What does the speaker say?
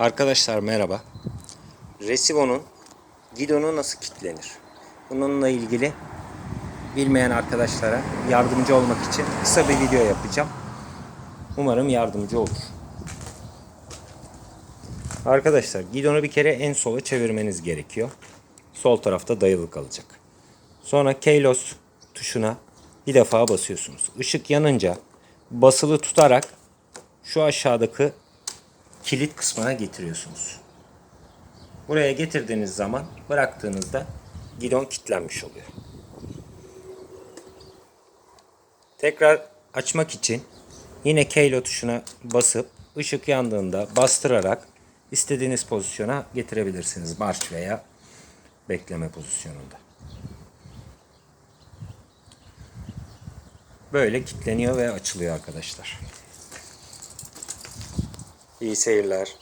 Arkadaşlar merhaba. Resivo'nun gidonu nasıl kilitlenir? Bununla ilgili bilmeyen arkadaşlara yardımcı olmak için kısa bir video yapacağım. Umarım yardımcı olur. Arkadaşlar gidonu bir kere en sola çevirmeniz gerekiyor. Sol tarafta dayalı kalacak. Sonra keylos tuşuna bir defa basıyorsunuz. Işık yanınca basılı tutarak şu aşağıdaki kilit kısmına getiriyorsunuz. Buraya getirdiğiniz zaman bıraktığınızda gidon kilitlenmiş oluyor. Tekrar açmak için yine keylo tuşuna basıp ışık yandığında bastırarak istediğiniz pozisyona getirebilirsiniz. Marş veya bekleme pozisyonunda. Böyle kilitleniyor ve açılıyor arkadaşlar. İyi seyirler.